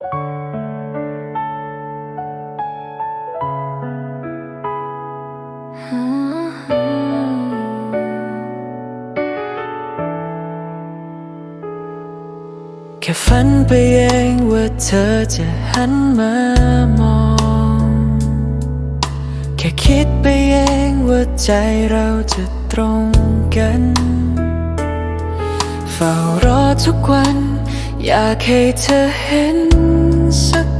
แค่ฝันไปเองว่าเธอจะหันมามอง แค่คิดไปเองว่าใจเราจะตรงกัน เฝ้ารอทุกวัน อยากให้เธอเห็น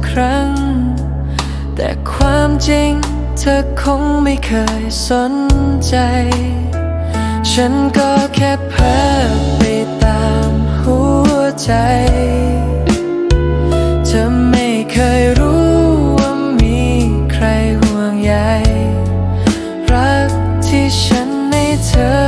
ครั้ง แต่ความจริงเธอคงไม่เคยสนใจ ฉันก็แค่เพ้อไปตามหัวใจ เธอไม่เคยรู้ว่ามีใครห่วงใยรักที่ฉันให้เธอ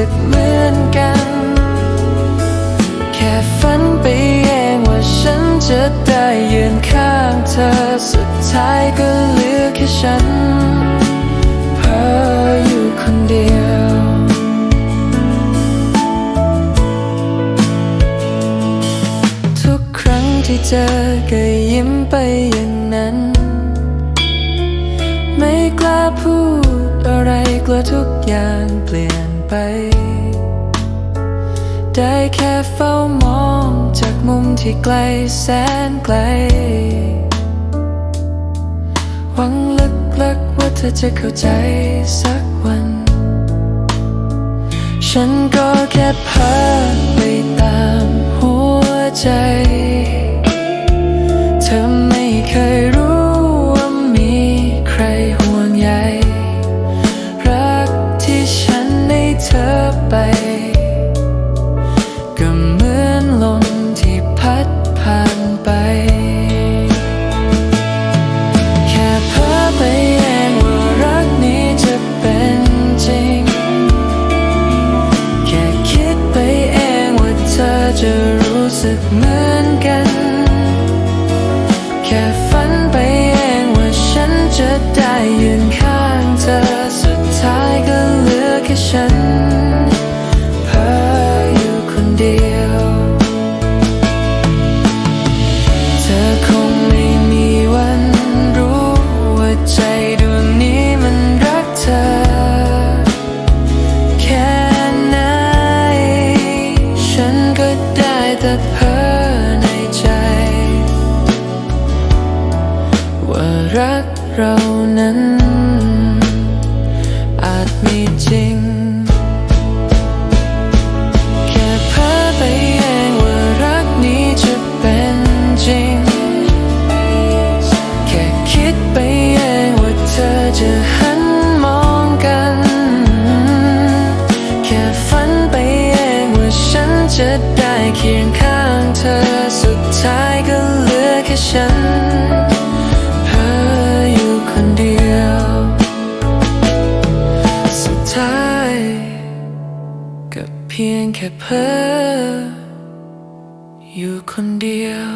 สึกเหมือนกัน แค่ฝันไปเองว่าฉันจะได้ยืนข้างเธอสุดท้ายก็เหลือแค่ฉันเพ้ออยู่คนเดียวทุกครั้งที่เจอก็ยิ้มไปอย่างนั้น ไม่กล้าพูดอะไรกลัวทุกอย่างเปลี่ยน ไป ได้แค่เฝ้ามองจากมุมที่ไกลแสนไกล หวังลึกๆว่าเธอจะเข้าใจสักวัน ฉันก็แค่เพ้อไปตาม จะรู้สึกเหมือน ได้แต่เพ้อในใจ ว่ารักเรานั้น ยงข้างเธอสุดท้ายก็เหลือแค่ฉันเพ้ออยู่คนเดียว สุดท้ายก็เพียงแค่เพ้ออยู่คนเดียว